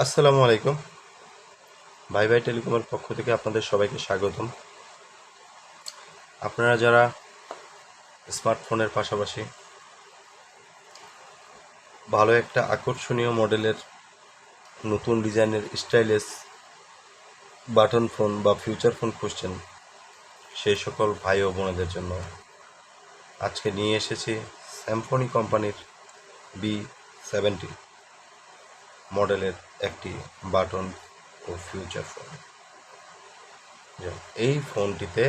আসসালামু আলাইকুম। ভাই ভাই টেলিকমের পক্ষ থেকে আপনাদের সবাইকে স্বাগতম। আপনারা যারা স্মার্টফোনের পাশাপাশি ভালো একটা আকর্ষণীয় মডেলের নতুন ডিজাইনের স্টাইলেস বাটন ফোন বা ফিউচার ফোন খুঁজছেন, সেই সকল ভাই ও বোনেদের জন্য আজকে নিয়ে এসেছি স্যামফনি কোম্পানির বি সেভেন্টি মডেলের একটি বাটন ও ফিউচার ফোন এই ফোনটিতে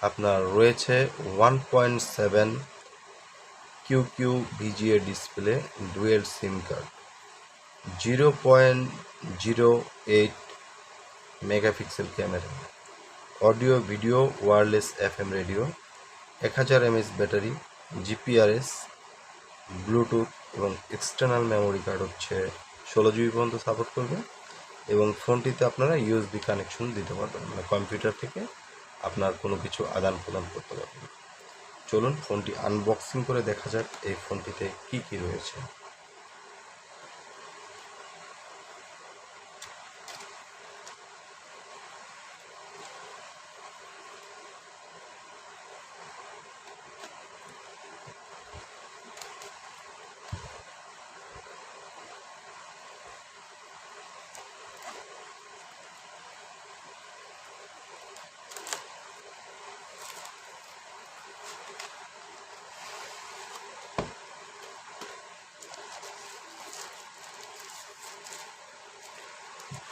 আপনার রয়েছে one point seven Q Q VGA display dual SIM card zero point zero eight megapixel camera audio video wireless F M radio এক হাজার এমএস ব্যাটারি জিপিআরএস ব্লুটুথ এবং external memory card হচ্ছে ষোলো GB পর্যন্ত সাপোর্ট করবে এবং ফোনটিতে আপনারা ইউএসবি কানেকশন দিতে পারবেন। মানে কম্পিউটার থেকে আপনার কোনো কিছু আদান প্রদান করতে পারবেন। চলুন ফোনটি আনবক্সিং করে দেখা যাক এই ফোনটিতে কি কি রয়েছে।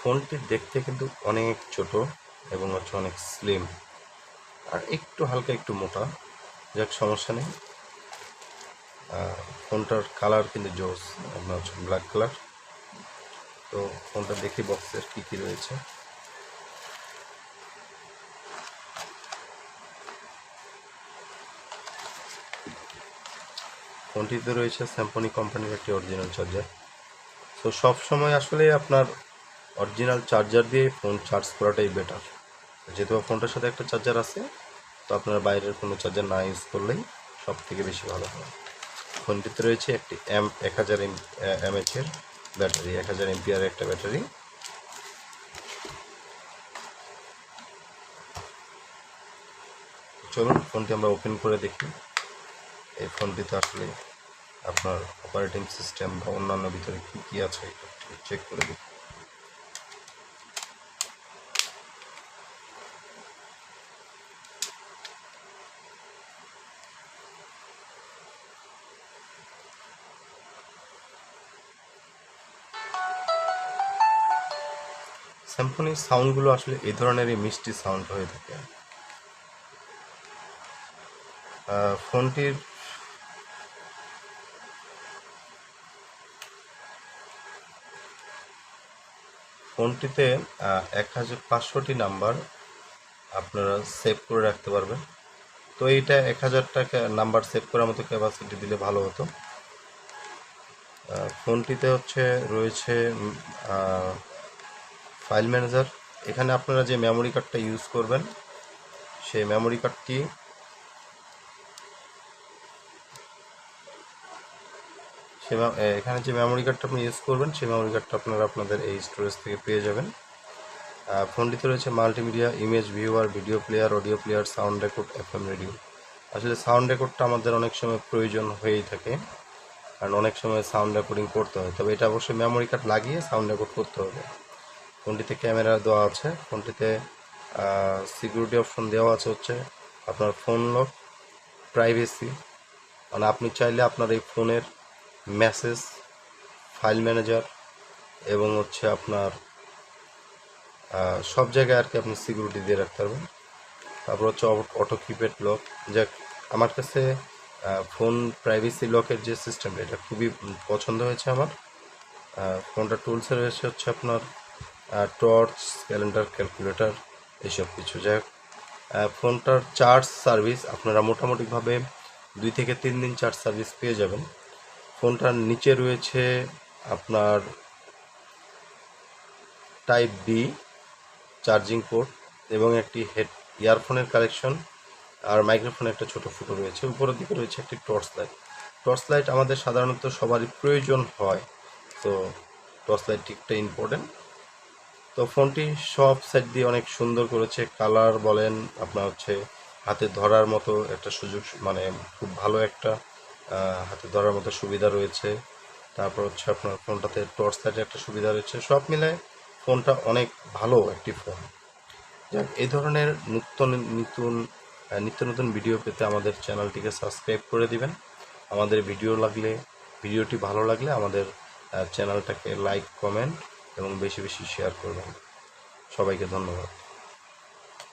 ফোনটি দেখতে কিন্তু অনেক ছোট এবং হচ্ছে অনেক স্লিম আর একটু হালকা, একটু মোটা, যাক, সমস্যা নেই। ফোনটার কালার কিন্তু জোস আপনার হচ্ছে ব্ল্যাক কালার তো ফোনটা দেখি বক্সের কী কী রয়েছে। ফোনটিতে রয়েছে স্যামসনি কোম্পানির একটি অরিজিনাল চার্জার তো সব সময় আসলে আপনার অরিজিনাল চার্জার দিয়ে ফোন চার্জ করাটাই বেটার যেহেতু ফোনটার সাথে একটা চার্জার আছে, তো আপনার বাইরের কোনো চার্জার না ইউজ করলেই সব থেকে বেশি ভালো হয়। ফোনটিতে রয়েছে একটি এম এক হাজার এম এমএচের ব্যাটারি এক হাজার এমপিআর একটা ব্যাটারি চলুন ফোনটি আমরা ওপেন করে দেখি। এই ফোনটিতে আসলে আপনার অপারেটিং সিস্টেম বা অন্যান্য ভিতরে কী কী আছে চেক করে দেখি। স্যামফোনির সাউন্ডগুলো আসলে এই ধরনেরই মিষ্টি সাউন্ড হয়ে থাকে। ফোনটির ফোনটিতে এক হাজার পাঁচশোটি নাম্বার আপনারা সেভ করে রাখতে পারবেন। তো এইটা এক হাজার টাকা নাম্বার সেভ করার মতো ক্যাপাসিটি দিলে ভালো হতো। ফোনটিতে হচ্ছে রয়েছে ফাইল ম্যানেজার, এখানে আপনারা যে মেমোরি কার্ডটা ইউজ করবেন, সেই মেমোরি কার্ডটি সে এখানে যে মেমোরি কার্ডটা আপনি ইউজ করবেন, সেই মেমোরি কার্ডটা আপনারা আপনাদের এই স্টোরেজ থেকে পেয়ে যাবেন। ফোনটিতে রয়েছে multimedia image viewer video player audio player sound record FM radio আসলে সাউন্ড রেকর্ডটা আমাদের অনেক সময় প্রয়োজন হয়েই থাকে, কারণ অনেক সময় সাউন্ড রেকর্ডিং করতে হয়। তবে এটা অবশ্যই মেমোরি কার্ড লাগিয়ে সাউন্ড রেকর্ড করতে হবে। ফোনটিতে ক্যামেরা দেওয়া আছে। ফোনটিতে সিকিউরিটি অপশন দেওয়া আছে হচ্ছে আপনার ফোন লক প্রাইভেসি মানে আপনি চাইলে আপনার এই ফোনের মেসেজ ফাইল ম্যানেজার এবং হচ্ছে আপনার সব জায়গায় আর কি আপনি সিকিউরিটি দিয়ে রাখতে পারবেন। তারপর হচ্ছে অটো কিপ্যাড লক যাক, আমার কাছে ফোন প্রাইভেসি লকের যে সিস্টেমটা এটা খুবই পছন্দ হয়েছে আমার। ফোনটা টুলসের রয়েছে হচ্ছে আপনার টর্চ ক্যালেন্ডার ক্যালকুলেটর এইসব কিছু। যাই ফোনটার চার্জ সার্ভিস আপনারা মোটামুটিভাবে দুই থেকে তিন দিন চার্জ সার্ভিস পেয়ে যাবেন। ফোনটার নিচে রয়েছে আপনার টাইপ বি চার্জিং পোর্ট এবং একটি হেড ইয়ারফোনের কালেকশন আর মাইক্রোফোনের একটা ছোট ফুটো রয়েছে। উপরের দিকে রয়েছে একটি টর্চ লাইট টর্চ লাইট আমাদের সাধারণত সবারই প্রয়োজন হয়। তো টর্চ লাইট টিকটা ইম্পর্টেন্ট তো ফোনটি সব সাইড দিয়ে অনেক সুন্দর করেছে। কালার বলেন, আপনার হচ্ছে হাতে ধরার মতো একটা সুযোগ মানে খুব ভালো একটা হাতে ধরার মতো সুবিধা রয়েছে। তারপর হচ্ছে আপনার ফোনটাতে টর্চ লাইটের একটা সুবিধা রয়েছে। সব মিলে ফোনটা অনেক ভালো একটি ফোন। যাক, এই ধরনের নিত্য নতুন নিত্য নতুন ভিডিও পেতে আমাদের চ্যানেলটিকে সাবস্ক্রাইব করে দিবেন। আমাদের ভিডিও লাগলে ভিডিওটি ভালো লাগলে আমাদের চ্যানেলটাকে লাইক কমেন্ট এবং বেশি বেশি শেয়ার করবেন। সবাইকে ধন্যবাদ।